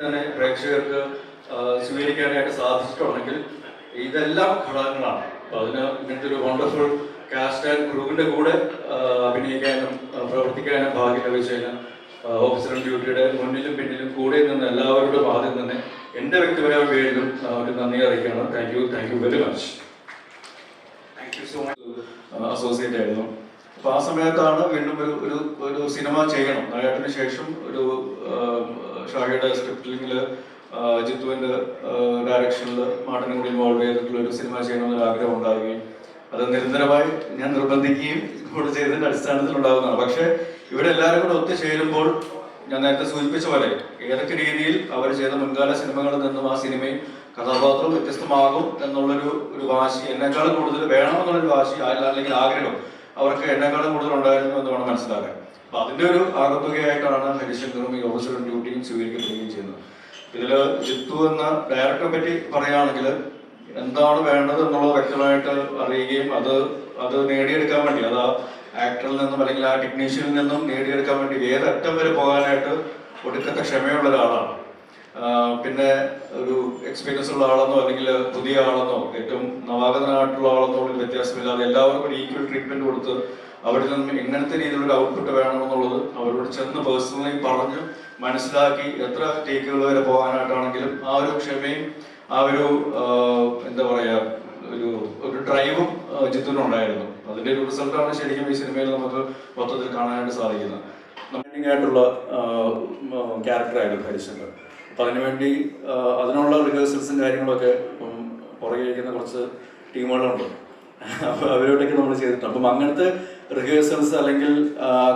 തന്നെ പ്രേക്ഷകർക്ക് സ്വീകരിക്കാനായിട്ട് സാധിച്ചിട്ടുണ്ടെങ്കിൽ ഇതെല്ലാം ഘടകങ്ങളാണ്. അപ്പൊ അതിന് ഇങ്ങനത്തെ ഒരു വണ്ടർഫുൾ കാസ്റ്റ് ആൻഡ് ക്രൂവിന്റെ കൂടെ അഭിനയിക്കാനും പ്രവർത്തിക്കാനും ഭാഗ്യം ലഭിച്ചതിന് ഓഫീസർ ഡ്യൂട്ടിയുടെ മുന്നിലും പിന്നിലും കൂടെ നിന്ന് എല്ലാവരുടെ ആദ്യം തന്നെ എന്റെ വ്യക്തിപരമായ പേരിലും ഒരു നന്ദി അറിയിക്കുകയാണ്. Thank you thank you very much thank you so much associate ആയിരുന്നു. അപ്പൊ ആ സമയത്താണ് വീണ്ടും ഒരു ഒരു സിനിമ ചെയ്യണം. നായാട്ടിന് ശേഷം ഒരു ഷാഹിയുടെ സ്ക്രിപ്റ്റിംഗിൽ ജിത്തുവിന്റെ ഡയറക്ഷനിൽ മാട്ടനും കൂടി ഇൻവോൾവ് ചെയ്തിട്ടുള്ള ഒരു സിനിമ ചെയ്യണമെന്നൊരു ആഗ്രഹം ഉണ്ടാവുകയും അത് നിരന്തരമായി ഞാൻ നിർബന്ധിക്കുകയും കൂടെ ചെയ്തതിന്റെ അടിസ്ഥാനത്തിൽ ഉണ്ടാകുന്നതാണ് പക്ഷേ ഇവിടെ എല്ലാവരും കൂടെ ഒത്തുചേരുമ്പോൾ ഞാൻ നേരത്തെ സൂചിപ്പിച്ച പോലെ ഏതൊക്കെ രീതിയിൽ അവർ ചെയ്ത മുൻകാല സിനിമകളിൽ നിന്നും ആ സിനിമയും കഥാപാത്രവും വ്യത്യസ്തമാകും എന്നുള്ളൊരു ഒരു വാശി എന്നെക്കാളും കൂടുതൽ വേണമെന്നുള്ളൊരു വാശി അല്ല അല്ലെങ്കിൽ ആഗ്രഹം അവർക്ക് എന്നെക്കാളും കൂടുതൽ ഉണ്ടായിരുന്നു എന്ന് വേണം മനസ്സിലാക്കാൻ. അപ്പൊ അതിന്റെ ഒരു ആകത്തുകയായിട്ടാണ് ഹരിശങ്കറും ഈ ഓഫീസറും ഡ്യൂട്ടിയും സ്വീകരിക്കപ്പെടുകയും ചെയ്യുന്നത്. ഇതിൽ ജിത്തു എന്ന ഡയറക്ടറെ പറ്റി പറയുകയാണെങ്കിൽ എന്താണ് വേണ്ടത് എന്നുള്ളത് വ്യക്തമായിട്ട് അറിയുകയും അത് അത് നേടിയെടുക്കാൻ വേണ്ടി അത് ആ ആക്ടറിൽ നിന്നും അല്ലെങ്കിൽ ആ ടെക്നീഷ്യനിൽ നിന്നും നേടിയെടുക്കാൻ വേണ്ടി ഏതറ്റം വരെ പോകാനായിട്ട് ഒടുക്കത്തെ ക്ഷമയുള്ള ഒരാളാണ്. പിന്നെ ഒരു എക്സ്പീരിയൻസ് ഉള്ള ആളെന്നോ അല്ലെങ്കിൽ പുതിയ ആളെന്നോ ഏറ്റവും നവാഗതനായിട്ടുള്ള ആളെന്നോ വ്യത്യാസമില്ലാതെ എല്ലാവർക്കും ഒരു ഈക്വൽ ട്രീറ്റ്മെന്റ് കൊടുത്ത് അവരിൽ നിന്നും എങ്ങനത്തെ രീതിയിലുള്ള ഔട്ട്പുട്ട് വേണമെന്നുള്ളത് അവരോട് ചെന്ന് പേഴ്സണലി പറഞ്ഞ് മനസ്സിലാക്കി എത്ര ടേക്കുകൾ വരെ പോകാനായിട്ടാണെങ്കിലും ആ ഒരു ക്ഷമയും ആ ഒരു എന്താ പറയാ ഒരു ഒരു ഡ്രൈവും ജിത്തുനുണ്ടായിരുന്നു അതിന്റെ ഒരു റിസൾട്ടാണ് ശരിക്കും ഈ സിനിമയിൽ നമുക്ക് മൊത്തത്തിൽ കാണാനായിട്ട് സാധിക്കുന്നത്. ആയിട്ടുള്ള ക്യാരക്ടറായിരുന്നു ഹരിശങ്കർ. അപ്പൊ അതിനുവേണ്ടി അതിനുള്ള റിഹേഴ്സൽസും കാര്യങ്ങളൊക്കെ പുറകെ ഇരിക്കുന്ന കുറച്ച് ടീമുകളുണ്ട് അപ്പോൾ അവരോടൊക്കെ നമ്മൾ ചെയ്തിട്ടുണ്ട്. അപ്പം അങ്ങനത്തെ റിഹേഴ്സൽസ് അല്ലെങ്കിൽ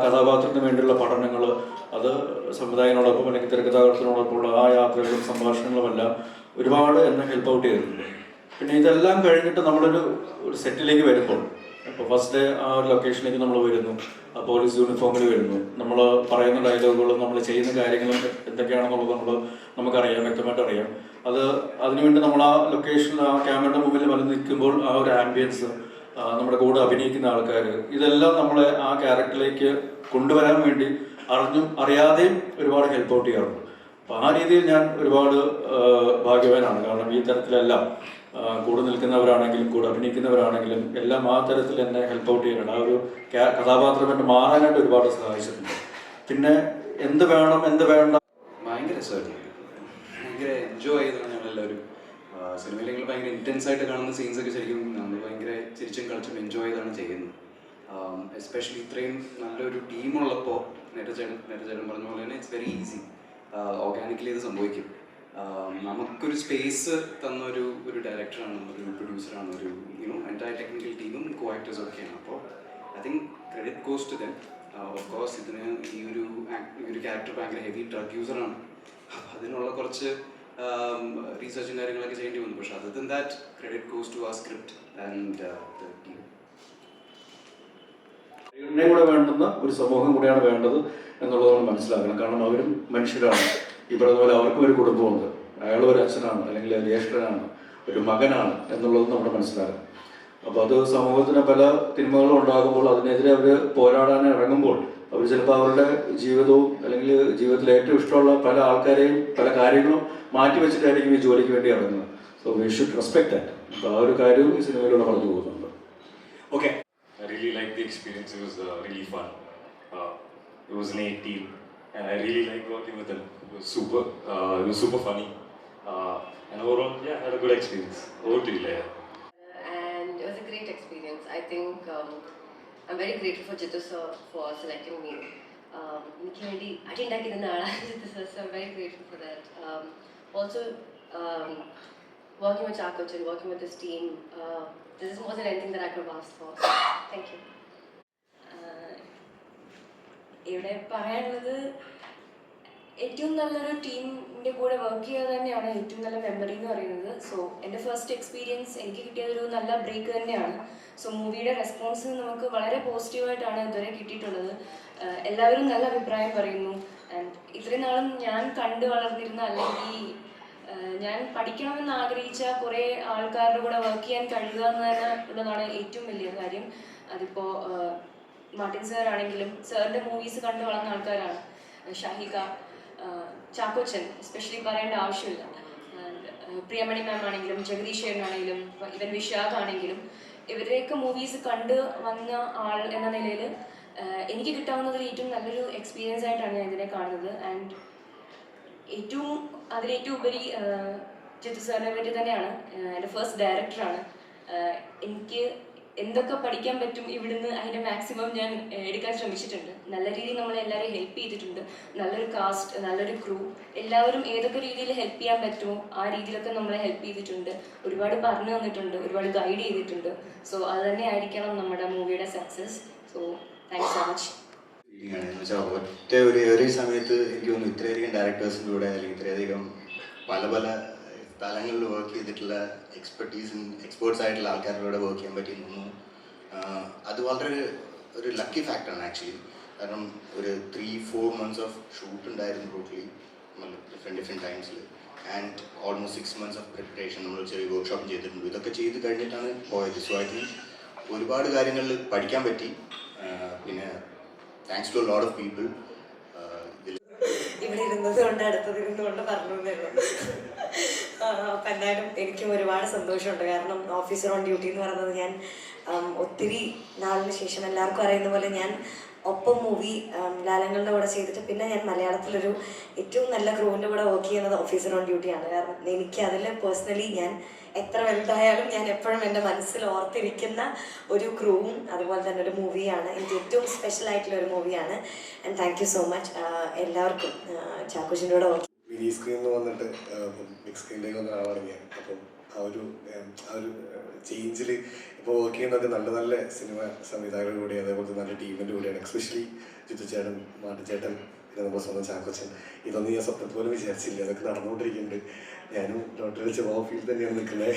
കഥാപാത്രത്തിന് വേണ്ടിയുള്ള പഠനങ്ങൾ അത് സംവിധായകനോടൊപ്പം അല്ലെങ്കിൽ തിരക്കഥാകൃത്തിനോടൊപ്പമുള്ള ആ യാത്രകളും സംഭാഷണങ്ങളും എല്ലാം ഒരുപാട് എന്നെ ഹെൽപ്പ് ഔട്ട് ചെയ്തിട്ടുണ്ട്. പിന്നെ ഇതെല്ലാം കഴിഞ്ഞിട്ട് നമ്മളൊരു ഒരു സെറ്റിലേക്ക് വരുമ്പോൾ ഇപ്പോൾ ഫസ്റ്റ് ഡേ ആ ഒരു ലൊക്കേഷനിലേക്ക് നമ്മൾ വരുന്നു. ആ പോലീസ് യൂണിഫോമിൽ വരുന്നു. നമ്മൾ പറയുന്ന ഡയലോഗുകളും നമ്മൾ ചെയ്യുന്ന കാര്യങ്ങളും എന്തൊക്കെയാണെന്നുള്ളത് നമ്മൾ നമുക്കറിയാം വ്യക്തമായിട്ട് അറിയാം അത് അതിനുവേണ്ടി നമ്മൾ ആ ലൊക്കേഷനിൽ ആ ക്യാമറയുടെ മുമ്പിൽ വന്ന് നിൽക്കുമ്പോൾ ആ ഒരു ആംബിയൻസ് നമ്മുടെ കൂടെ അഭിനയിക്കുന്ന ആൾക്കാർ ഇതെല്ലാം നമ്മളെ ആ ക്യാരക്ടറിലേക്ക് കൊണ്ടുവരാൻ വേണ്ടി അറിഞ്ഞും അറിയാതെയും ഒരുപാട് ഹെൽപ്പ് ഔട്ട് ചെയ്യാറുണ്ട്. അപ്പൊ ആ രീതിയിൽ ഞാൻ ഒരുപാട് ഭാഗ്യവാനാണ്. കാരണം ഈ തരത്തിലെല്ലാം കൂടെ നിൽക്കുന്നവരാണെങ്കിലും കൂടെ അഭിനയിക്കുന്നവരാണെങ്കിലും എല്ലാം ആ തരത്തിൽ എന്നെ ഹെൽപ്പ് ഔട്ട് ചെയ്യാനുണ്ട് ആ ഒരു കഥാപാത്രം എന്നെ മാറാനായിട്ട് ഒരുപാട് സഹായിച്ചിട്ടുണ്ട്. പിന്നെ എന്ത് വേണം എന്ത് വേണ്ട? ഭയങ്കര രസമായിരുന്നു ഭയങ്കര എൻജോയ് ചെയ്താണ് ഞങ്ങളെല്ലാവരും സിനിമയിൽ ഞങ്ങൾ ഭയങ്കര ഇന്റൻസ് ആയിട്ട് കാണുന്ന സീൻസ് ഒക്കെ ശരിക്കും നമ്മൾ ഭയങ്കര ചിരിച്ചും കളിച്ചും എൻജോയ് ചെയ്താണ് ചെയ്യുന്നത്. എസ്പെഷ്യലി ഇത്രയും നല്ലൊരു ടീമുള്ളപ്പോൾ നേരത്തെ ചേട്ടൻ നേരത്തെ ചേട്ടൻ പറഞ്ഞ പോലെ തന്നെ ഇറ്റ്സ് വെരി ഈസി ഓർഗാനിക്കലി ഇത് സംഭവിക്കും. നമുക്കൊരു സ്പേസ് തന്ന ഒരു ഒരു ഡയറക്ടറാണ് ഒരു പ്രൊഡ്യൂസറാണ് ഒരു യുനോ എന്റയർ ടെക്നിക്കൽ ടീമും കോ ആക്ടേഴ്സും ഒക്കെയാണ്. അപ്പോൾ I think credit goes to them of course ഇതിന് ഈ ഒരു ഈ ഒരു ക്യാരക്ടർ ഭയങ്കര ഹെവി ഡ്രഗ് യൂസറാണ് അപ്പോൾ അതിനുള്ള കുറച്ച് റീസെർച്ചും കാര്യങ്ങളൊക്കെ ചെയ്യേണ്ടി വന്നു. പക്ഷെ other than that credit goes to ആ സ്ക്രിപ്റ്റ് ആൻഡ് സ്ത്രീകളുടെ കൂടെ വേണ്ടുന്ന ഒരു സമൂഹം കൂടെയാണ് വേണ്ടത് എന്നുള്ളത് നമ്മൾ മനസ്സിലാക്കണം. കാരണം അവരും മനുഷ്യരാണ്. ഈ പറഞ്ഞ അവർക്കും ഒരു കുടുംബമുണ്ട്. അയാൾ ഒരു അച്ഛനാണ് അല്ലെങ്കിൽ ജ്യേഷ്ഠനാണ് ഒരു മകനാണ് എന്നുള്ളത് നമ്മൾ മനസ്സിലാക്കണം. അപ്പോൾ അത് സമൂഹത്തിന് പല തിന്മകളും ഉണ്ടാകുമ്പോൾ അതിനെതിരെ അവർ പോരാടാൻ ഇറങ്ങുമ്പോൾ അവർ ചിലപ്പോൾ അവരുടെ ജീവിതവും അല്ലെങ്കിൽ ജീവിതത്തിൽ ഏറ്റവും ഇഷ്ടമുള്ള പല ആൾക്കാരെയും പല കാര്യങ്ങളും മാറ്റി വെച്ചിട്ടായിരിക്കും ഈ ജോലിക്ക് വേണ്ടി ഇറങ്ങുന്നത് so we should respect that അപ്പോൾ ആ ഒരു കാര്യവും ഈ സിനിമയിലൂടെ പറഞ്ഞു പോകുന്നുണ്ട് Okay. I really liked the experience. It was uh, really fun. Uh, it was an A team, and I really liked working with them. It was super. Uh, it was super funny. Uh, and overall, yeah, had a good experience. Over to you, Leia. and it was a great experience. I think um, I'm very grateful for Jitu sir for selecting me. Um, എനിക്ക് വേണ്ടി അടിയുണ്ടാക്കിയിരുന്ന ആളാണ് Jithu very grateful for that. Um, also, um, working with Chakotan, working with this team, uh, this wasn't anything that I could have asked for. Thank you. ആഹ് ഇവിടെ പറയാനുള്ളത് ഏറ്റവും നല്ലൊരു ടീമിന്റെ കൂടെ work ചെയ്യുക തന്നെയാണ് ഏറ്റവും നല്ല മെമ്മറി എന്ന് പറയുന്നത് സോ എന്റെ ഫസ്റ്റ് എക്സ്പീരിയൻസ് എനിക്ക് കിട്ടിയതൊരു നല്ല ബ്രേക്ക് തന്നെയാണ് സോ മൂവിയുടെ റെസ്പോൺസ് നമുക്ക് വളരെ പോസിറ്റീവായിട്ടാണ് ഇതുവരെ കിട്ടിയിട്ടുള്ളത്. എല്ലാവരും നല്ല അഭിപ്രായം പറയുന്നു. ആൻഡ് ഇത്രയും നാളും ഞാൻ കണ്ടു വളർന്നിരുന്ന അല്ലെങ്കിൽ ഞാൻ പഠിക്കണമെന്ന് ആഗ്രഹിച്ച കുറേ ആൾക്കാരുടെ കൂടെ വർക്ക് ചെയ്യാൻ കഴിയുക എന്ന് തന്നെ ഉള്ളതാണ് ഏറ്റവും വലിയ കാര്യം. അതിപ്പോൾ മാർട്ടിൻ സാർ ആണെങ്കിലും സാറിന്റെ മൂവീസ് കണ്ടു വളർന്ന ആൾക്കാരാണ്. ഷാഹിക ചാക്കോച്ചൻ എസ്പെഷ്യലി പറയേണ്ട ആവശ്യമില്ല. പ്രിയമണി മാം ആണെങ്കിലും ജഗദീഷ് ആണെങ്കിലും ഇവൻ വിശാഖ് ആണെങ്കിലും ഇവരുടെയൊക്കെ മൂവീസ് കണ്ട് വന്ന ആൾ എന്ന നിലയിൽ എനിക്ക് കിട്ടാവുന്നതിൽ ഏറ്റവും നല്ലൊരു എക്സ്പീരിയൻസ് ആയിട്ടാണ് ഞാൻ ഇതിനെ കാണുന്നത്. ആൻഡ് ഏറ്റവും അതിലേറ്റവും ഉപരി ജിത്തു സാറിനെ പറ്റി തന്നെയാണ് എന്റെ ഫസ്റ്റ് ഡയറക്ടറാണ് എനിക്ക് എന്തൊക്കെ പഠിക്കാൻ പറ്റും ഇവിടുന്ന് അതിന്റെ മാക്സിമം ഞാൻ എടുക്കാൻ ശ്രമിച്ചിട്ടുണ്ട്. നല്ല രീതിയിൽ നമ്മളെ എല്ലാവരെയും ഹെൽപ്പ് ചെയ്തിട്ടുണ്ട്. നല്ലൊരു കാസ്റ്റ് നല്ലൊരു ക്രൂ എല്ലാവരും ഏതൊക്കെ രീതിയിൽ ഹെൽപ്പ് ചെയ്യാൻ പറ്റുമോ ആ രീതിയിലൊക്കെ നമ്മളെ ഹെൽപ്പ് ചെയ്തിട്ടുണ്ട്. ഒരുപാട് പറഞ്ഞു തന്നിട്ടുണ്ട് ഒരുപാട് ഗൈഡ് ചെയ്തിട്ടുണ്ട്. സോ അത് തന്നെ ആയിരിക്കണം നമ്മുടെ മൂവിയുടെ success so thanks so much ഒറ്റ ഒരു ഒരേ സമയത്ത് എനിക്ക് തോന്നുന്നു ഇത്രയധികം ഡയറക്ടേഴ്സിന്റെ കൂടെ അല്ലെങ്കിൽ ഇത്രയധികം പല പല സ്ഥലങ്ങളിൽ വർക്ക് ചെയ്തിട്ടുള്ള എക്സ്പെർട്ടീസും എക്സ്പേർട്സ് ആയിട്ടുള്ള ആൾക്കാരുടെ കൂടെ വർക്ക് ചെയ്യാൻ പറ്റി തോന്നുന്നു അത് വളരെ ഒരു ലക്കി ഫാക്ടറാണ് ആക്ച്വലി കാരണം ഒരു three four months of shoot ഉണ്ടായിരുന്നു totally different different ടൈംസിൽ and almost six months of preparation നമ്മൾ ചെറിയ വർക്ക്ഷോപ്പ് ചെയ്തിട്ടുണ്ട്. ഇതൊക്കെ ചെയ്ത് കഴിഞ്ഞിട്ടാണ് പോയത്. സോ ഐ തിങ്ക് ഒരുപാട് കാര്യങ്ങളിൽ പഠിക്കാൻ പറ്റി. പിന്നെ thanks to lot of people ഇവിടെ ഇരുന്നത് കൊണ്ട് അടുത്തത് ഇരുന്നുകൊണ്ട് പറഞ്ഞു എന്തായാലും എനിക്കും ഒരുപാട് സന്തോഷമുണ്ട്. കാരണം ഓഫീസർ ഓൺ ഡ്യൂട്ടി എന്ന് പറയുന്നത് ഞാൻ ഒത്തിരി നാളിന് ശേഷം എല്ലാവർക്കും അറിയുന്ന പോലെ ഞാൻ ഒപ്പം മൂവി ലാലങ്ങളുടെ കൂടെ ചെയ്തിട്ട് പിന്നെ ഞാൻ മലയാളത്തിലൊരു ഏറ്റവും നല്ല ക്രൂവിന്റെ കൂടെ വർക്ക് ചെയ്യുന്നത് ഓഫീസർ ഓൺ ഡ്യൂട്ടിയാണ് കാരണം എനിക്ക് അതിൽ പേഴ്സണലി ഞാൻ എത്ര വലുതായാലും ഞാൻ എപ്പോഴും എന്റെ മനസ്സിൽ ഓർത്തിരിക്കുന്ന ഒരു ക്രൂവും അതുപോലെ തന്നെ ഒരു മൂവിയാണ് എനിക്ക് ഏറ്റവും സ്പെഷ്യൽ ആയിട്ടുള്ള ഒരു മൂവിയാണ് and thank you so much എല്ലാവർക്കും ചാക്കോച്ചിന്റെ കൂടെ വർക്ക് മിനി സ്ക്രീനിൽ വന്നിട്ട് ബിഗ് സ്ക്രീനിലേക്ക് വന്ന ആളാണ് അപ്പം ആ ഒരു ആ ഒരു ചേഞ്ചിൽ ഇപ്പോൾ വർക്ക് ചെയ്യുന്നതൊക്കെ നല്ല നല്ല സിനിമ സംവിധായകരുടെ കൂടെ അതേപോലെ നല്ല ടീമിന്റെ കൂടെയാണ്. എക്സ്പെഷ്യലി ജിത്തു ചേട്ടൻ മാട്ടുചേട്ടൻ പിന്നെ നമ്മുടെ സ്വന്തം ചാക്കോച്ചൻ. ഇതൊന്നും ഞാൻ സ്വപ്നത്തിൽ പോലും വിചാരിച്ചില്ല. അതൊക്കെ നടന്നുകൊണ്ടിരിക്കുന്നുണ്ട്. ഞാനും ഡോക്ടർ ചെവാ ഫീൽഡ് തന്നെയാണ് നിൽക്കുന്നത്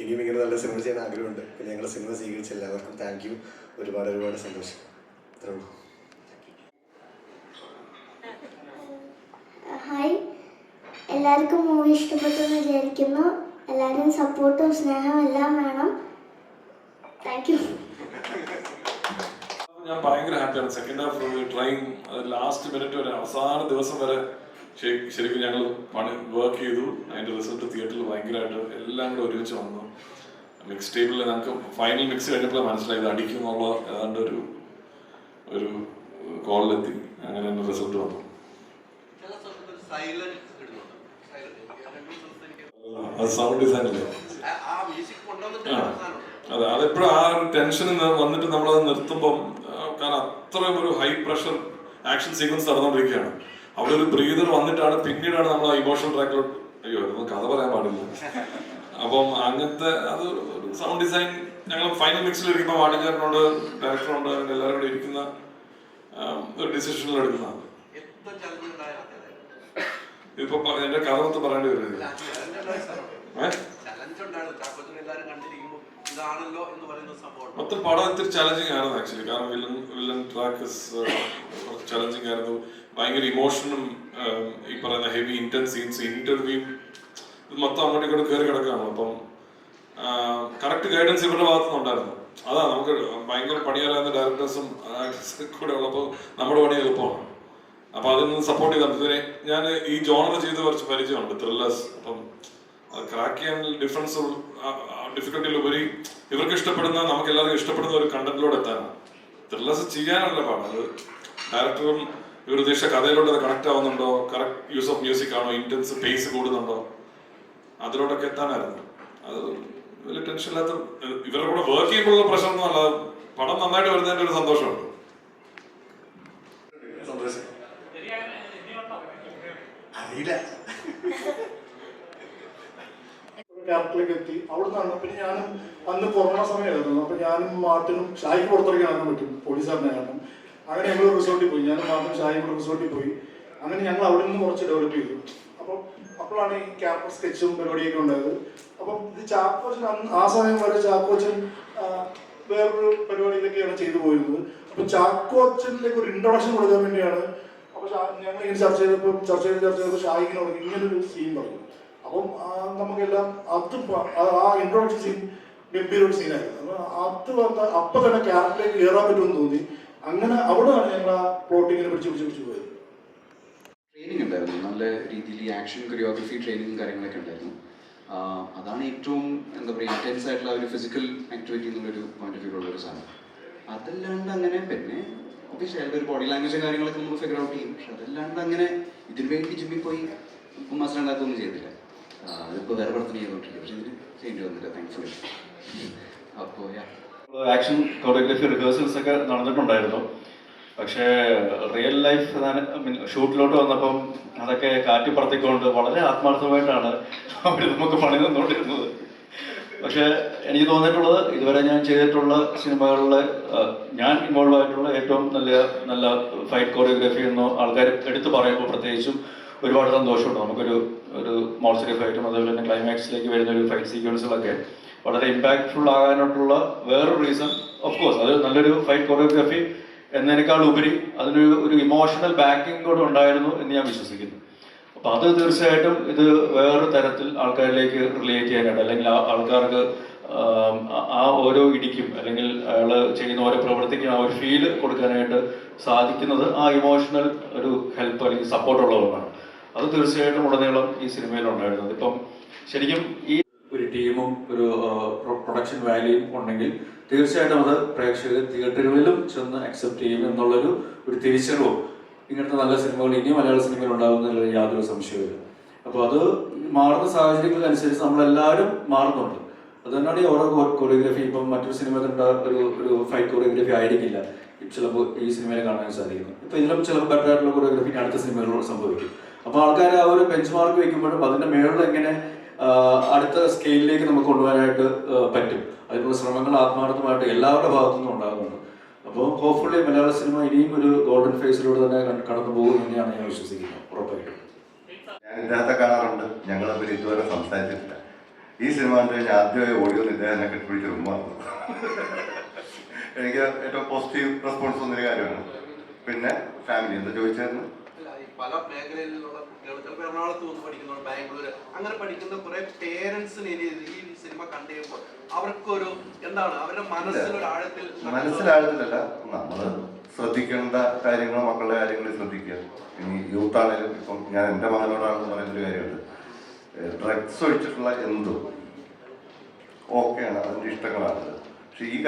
ഇനിയും ഇങ്ങനെ നല്ല സിനിമ ചെയ്യാൻ ആഗ്രഹമുണ്ട്. പിന്നെ ഞങ്ങളുടെ സിനിമ സ്വീകരിച്ച എല്ലാവർക്കും താങ്ക് യു ഒരുപാട് ഒരുപാട് സന്തോഷം. അത്രേ ഉള്ളൂ. എല്ലാവർക്കും മൂവി ഇഷ്ടപ്പെട്ടെന്ന് വിചാരിക്കുന്നു. എല്ലാവരും സപ്പോർട്ടും സ്നേഹവും എല്ലാം വേണം. താങ്ക് യു ഞാൻ ഭയങ്കര ഹാപ്പിയാണ്. Second half trying last minute വരെ അവസാന ദിവസം വരെ ശരി- ശരിക്കും ഞങ്ങൾ പണി വർക്ക് ചെയ്തു. അതിന്റെ റിസൾട്ട് തിയേറ്ററിൽ ഭയങ്കരമായിട്ട് എല്ലാം കൂടെ ഒരുമിച്ച് വന്നു. മിക്സ് ടേബിളിൽ ഞങ്ങൾക്ക് ഫൈനൽ മിക്സ് കഴിഞ്ഞപ്പോൾ മനസ്സിലായത് അടിക്കും എന്നുള്ള ഏതാണ്ട് ഒരു ഒരു കോളിലെത്തി അങ്ങനെ തന്നെ റിസൾട്ട് വന്നു. അത് സൗണ്ട് ഡിസൈനല്ലേ അതെ അതെപ്പോഴും ആ ഒരു ടെൻഷൻ വന്നിട്ട് നമ്മളത് നിർത്തുമ്പം കാരണം അത്രയും ഒരു ഹൈ പ്രഷർ ആക്ഷൻ സീക്വൻസ് നടന്നുകൊണ്ടിരിക്കുകയാണ് അവിടെ ഒരു ബ്രീതർ വന്നിട്ടാണ് പിന്നീടാണ് നമ്മൾ ഇമോഷണൽ ട്രാക്കിലോട്ട് അയ്യോ അതൊന്നും കഥ പറയാൻ പാടില്ല. അപ്പം അങ്ങനത്തെ അത് ഒരു സൗണ്ട് ഡിസൈൻ ഞങ്ങൾ ഫൈനൽ മിക്സിൽ ഇരിക്കുമ്പോൾ വാണിജ്യനോട് ഡയറക്ടറുണ്ട് അങ്ങനെ എല്ലാവരും കൂടെ ഇരിക്കുന്ന ഒരു ഡിസിഷനിൽ എടുക്കുന്നതാണ്. ഇപ്പൊ പ- എന്റെ കഥ മൊത്തം പറയേണ്ടി വരുന്നത് ഏഹ് മൊത്തം പടം ഇത്തിരി ചലഞ്ചിങ് ആയിരുന്നു ആക്ച്വലി കാരണം വില്ലൻ വില്ലൻ ട്രാക്ക് ചലഞ്ചിങ് ആയിരുന്നു. ഭയങ്കര ഇമോഷനും ഈ പറയുന്ന ഹെവി ഇന്റൻസ് സീൻസ് ഇന്റർവ്യൂ ഇത് മൊത്തം അങ്ങോട്ടും ഇങ്ങോട്ട് കയറി കിടക്കുകയാണ് അപ്പം കറക്റ്റ് ഗൈഡൻസ് ഇവരുടെ ഭാഗത്തു നിന്നുണ്ടായിരുന്നു അതാ നമുക്ക് ഭയങ്കര പണിയാലായിരുന്ന ഡയറക്ടേഴ്സും കൂടെ ഉള്ളപ്പോൾ നമ്മുടെ പണി എളുപ്പമാണ്. അപ്പൊ അതിൽ നിന്ന് സപ്പോർട്ട് ചെയ്താൽ ഞാൻ ഈ ജോണർ ചെയ്ത് കുറച്ച് പരിചയമുണ്ട് ത്രില്ലേഴ്സ് അപ്പം ക്രാക്ക് ചെയ്യാൻ ഡിഫറൻസ് ഡിഫിക്കൽട്ടിയിൽ ഉപരി ഇവർക്ക് ഇഷ്ടപ്പെടുന്ന നമുക്ക് എല്ലാവർക്കും ഇഷ്ടപ്പെടുന്ന ഒരു കണ്ടന്റിലൂടെ എത്താനാണ് ത്രില്ലേഴ്സ് ചെയ്യാനല്ല പാടാണ് ഡയറക്ടറും ഇവർ ഉദ്ദേശിച്ച കഥയിലൂടെ അത് കണക്ട് ആവുന്നുണ്ടോ? കറക്റ്റ് യൂസ് ഓഫ് മ്യൂസിക് ആണോ? ഇന്റൻസ് പേസ് കൂടുന്നുണ്ടോ? അതിലോട്ടൊക്കെ എത്താനായിരുന്നു. അത് വലിയ ടെൻഷൻ ഇല്ലാത്ത ഇവരുടെ കൂടെ വർക്ക് ചെയ്യുമ്പോഴുള്ള പ്രശ്നം അല്ല. പടം നന്നായിട്ട് വരുന്നതിന്റെ ഒരു സന്തോഷമുണ്ട് സന്തോഷം അറിയില്ല ക്യാപിറ്റലിലേക്ക് എത്തി അവിടെ നിന്നാണ് പിന്നെ ഞാനും അന്ന് കൊറോണ സമയമായിരുന്നു. അപ്പൊ ഞാനും മാർട്ടിനും ഷായിക്ക് പുറത്തിറങ്ങാൻ പറ്റും പോലീസുകാരനെ കാരണം അങ്ങനെ ഞങ്ങൾ റിസോർട്ടിൽ പോയി. ഞാനും മാർട്ടിനും ഷായും കൂടെ റിസോർട്ടിൽ പോയി. അങ്ങനെ ഞങ്ങൾ അവിടെ നിന്ന് കുറച്ച് ഡെവലപ്പ് ചെയ്തു. അപ്പോൾ അപ്പോഴാണ് ഈ ക്യാരക്ടർ സ്കെച്ചും പരിപാടിയൊക്കെ ഉണ്ടായത്. അപ്പം ഇത് ചാക്കോച്ചൻ ആ സമയം വരെ ചാക്കോച്ചൻ വേറൊരു പരിപാടിയിലൊക്കെയാണ് ചെയ്തു പോയിരുന്നത്. അപ്പൊ ചാക്കോച്ചനിലേക്ക് ഒരു ഇൻട്രൊഡക്ഷൻ കൊടുക്കാൻ വേണ്ടിയാണ്. അപ്പൊ ഞങ്ങൾ ഇങ്ങനെ ചർച്ച ചെയ്തപ്പോൾ ചർച്ച ചെയ്ത് ചർച്ച ചെയ്തപ്പോൾ ഷായിക്കിനോട് ഇങ്ങനൊരു സീൻ പറഞ്ഞു. അപ്പം നമുക്കെല്ലാം അത് ആ- ഇൻട്രോഡക്ഷൻ സീൻ ഗംഭീര ഒരു സീനായിരുന്നു അപ്പൊ അത് വന്ന അപ്പൊ തന്നെ ക്യാരക്ടറിലേക്ക് കയറാൻ പറ്റുമെന്ന് തോന്നി. അങ്ങനെ അവിടെയാണ് ഞങ്ങൾ ആ പ്ലോട്ടിങ്ങിനെ പിടിച്ച് പിടിച്ച് പിടിച്ച് പോയത്. ട്രെയിനിങ് ഉണ്ടായിരുന്നു. നല്ല രീതിയിൽ ആക്ഷൻ കൊറിയോഗ്രഫി ട്രെയിനിങ്ങും കാര്യങ്ങളൊക്കെ ഉണ്ടായിരുന്നു. അതാണ് ഏറ്റവും എന്താ പറയുക ഇന്റൻസ് ആയിട്ടുള്ള ഒരു ഫിസിക്കൽ ആക്ടിവിറ്റി എന്നുള്ളൊരു പോയിന്റ് ഓഫ് ഉള്ള ഒരു സാധനം. അതല്ലാണ്ട് അങ്ങനെ പിന്നെ ഒബ്വിയസ്ലി ഒരു ബോഡി ലാംഗ്വേജും കാര്യങ്ങളൊക്കെ നമ്മൾ ഫിഗർ ഔട്ട് ചെയ്യും. പക്ഷെ അതല്ലാണ്ട് അങ്ങനെ ഇതിനു വേണ്ടി ജിമ്മിൽ പോയി മാസം ഉണ്ടാക്കുകയൊന്നും ചെയ്തില്ല അതിപ്പോൾ വേറെ പ്രവർത്തനം ചെയ്തുകൊണ്ടിരിക്കും പക്ഷെ അപ്പോൾ ആക്ഷൻ കൊറിയോഗ്രഫി റിഹേഴ്സൽസ് ഒക്കെ നടന്നിട്ടുണ്ടായിരുന്നു. പക്ഷേ റിയൽ ലൈഫ് ഷൂട്ടിലോട്ട് വന്നപ്പം അതൊക്കെ കാറ്റി പറത്തിക്കൊണ്ട് വളരെ ആത്മാർത്ഥമായിട്ടാണ് അവർ നമുക്ക് പണി തന്നുകൊണ്ടിരുന്നത് പക്ഷേ എനിക്ക് തോന്നിയിട്ടുള്ളത് ഇതുവരെ ഞാൻ ചെയ്തിട്ടുള്ള സിനിമകളിലെ ഞാൻ ഇൻവോൾവ് ആയിട്ടുള്ള ഏറ്റവും നല്ല നല്ല ഫൈറ്റ് കൊറിയോഗ്രഫി എന്നോ ആൾക്കാർ എടുത്തു പറയുമ്പോൾ പ്രത്യേകിച്ചും ഒരുപാട് സന്തോഷമുണ്ട്. നമുക്കൊരു ഒരു മോൾസറി ഫൈറ്റും അതുപോലെ തന്നെ ക്ലൈമാക്സിലേക്ക് വരുന്ന ഒരു ഫൈറ്റ് സീക്വൻസുകളൊക്കെ വളരെ ഇമ്പാക്ട്ഫുൾ ആകാനായിട്ടുള്ള വേറൊരു റീസൺ ഓഫ് കോഴ്സ് അത് നല്ലൊരു ഫൈറ്റ് കൊറിയോഗ്രഫി എന്നതിനേക്കാൾ ഉപരി അതിനൊരു ഒരു ഇമോഷണൽ ബാക്കിംഗ് കൂടെ ഉണ്ടായിരുന്നു എന്ന് ഞാൻ വിശ്വസിക്കുന്നു. അപ്പൊ അത് തീർച്ചയായിട്ടും ഇത് വേറൊരു തരത്തിൽ ആൾക്കാരിലേക്ക് റിലേറ്റ് ചെയ്യാനായിട്ട് അല്ലെങ്കിൽ ആൾക്കാർക്ക് ആ- ഓരോ ഇടിക്കും അല്ലെങ്കിൽ അയാൾ ചെയ്യുന്ന ഓരോ പ്രവൃത്തിക്കും ആ ഒരു ഫീൽ കൊടുക്കാനായിട്ട് സാധിക്കുന്നത് ആ ഇമോഷണൽ ഒരു ഹെൽപ്പ് അല്ലെങ്കിൽ സപ്പോർട്ട് ഉള്ളതുകൊണ്ടാണ് അത് തീർച്ചയായിട്ടും ഉടനീളം ഈ സിനിമയിൽ ഉണ്ടായിരുന്നത് ഇപ്പം ശരിക്കും ഈ ഒരു ടീമും ഒരു പ്രൊഡക്ഷൻ വാല്യൂയും ഉണ്ടെങ്കിൽ തീർച്ചയായിട്ടും അത് പ്രേക്ഷകർ തിയേറ്ററുകളിലും ചെന്ന് അക്സെപ്റ്റ് ചെയ്യും എന്നുള്ളൊരു ഒരു തിരിച്ചറിവും ഇങ്ങനത്തെ നല്ല സിനിമകൾ ഇനിയും മലയാള സിനിമയിൽ ഉണ്ടാകുന്നതിൽ യാതൊരു സംശയവുമില്ല അപ്പോൾ അത് മാറുന്ന സാഹചര്യങ്ങൾക്കനുസരിച്ച് നമ്മളെല്ലാവരും മാറുന്നുണ്ട്. അത് തന്നെയാണ് ഈ ഓരോ കൊറിയോഗ്രഫി ഇപ്പം മറ്റൊരു സിനിമ കണ്ട ഒരു ഒരു ഫൈറ്റ് കൊറിയോഗ്രഫി ആയിരിക്കില്ല. ചിലപ്പോൾ ഈ സിനിമയിൽ കാണാൻ സാധിക്കുന്നു. ഇപ്പം ഇതിലും ചിലപ്പോൾ ബെറ്റർ ആയിട്ടുള്ള കൊറിയോഗ്രഫി അടുത്ത സിനിമകളിലൂടെ സംഭവിക്കും. അപ്പോൾ ആൾക്കാർ ആ ഒരു ബെഞ്ച് മാർക്ക് വെക്കുമ്പോഴും അതിന്റെ മേളിൽ എങ്ങനെ അടുത്ത സ്കെയിലിലേക്ക് നമുക്ക് കൊണ്ടുപോകാനായിട്ട് പറ്റും. അതിനുള്ള ശ്രമങ്ങൾ ആത്മാർത്ഥമായിട്ട് എല്ലാവരുടെ ഭാഗത്തുനിന്നും ഉണ്ടാകുന്നുണ്ട്. അപ്പോൾ ഹോപ്പ്ഫുള്ളി മലയാള സിനിമ ഇനിയും ഒരു ഗോൾഡൻ ഫേസിലൂടെ തന്നെ കട- കടന്നു പോകും തന്നെയാണ് ഞാൻ വിശ്വസിക്കുന്നത് ഉറപ്പായിട്ടും. ഞാൻ കാണാറുണ്ട്. ഞങ്ങൾ തമ്മിൽ ഇതുവരെ സംസാരിച്ചിട്ടില്ല. ഈ സിനിമ കണ്ടു കഴിഞ്ഞാൽ ആദ്യമായി ഓടിയൊന്ന് ഇദ്ദേഹം കെട്ടിപ്പിടിച്ച് ഉമ്മ എനിക്ക് ഏറ്റവും പോസിറ്റീവ് റെസ്പോൺസ് വന്നൊരു കാര്യമാണ്. പിന്നെ ഫാമിലി എന്താ ചോദിച്ചായിരുന്നു അല്ല, മേഖലയിൽ പല മേഖലയിലുള്ള കുട്ടികൾ ചിലപ്പോൾ എറണാകുളത്ത് വന്ന് പഠിക്കുന്നവർ ബാംഗ്ലൂർ അങ്ങനെ പഠിക്കുന്ന കുറെ പേരൻസിന് ഇനി ഈ സിനിമ കണ്ടു കഴിയുമ്പോൾ അവർക്കൊരു എന്താണ് അവരുടെ മനസ്സിലൊരു ആഴത്തിൽ മനസ്സിലാഴത്തിലല്ല നമ്മൾ ശ്രദ്ധിക്കേണ്ട കാര്യങ്ങൾ മക്കളുടെ കാര്യങ്ങൾ ശ്രദ്ധിക്കുക. ഇനി യൂത്ത് ആണെങ്കിലും ഇപ്പം ഞാൻ എന്റെ മകനോടാണെന്ന് പറയുന്നൊരു കാര്യമുണ്ട്. ഡ്രഗ്സ് ഒഴിച്ചിട്ടുള്ള എന്തും ഓക്കെയാണ് അതിന്റെ ഇഷ്ടങ്ങളാണ്. പക്ഷെ ഈ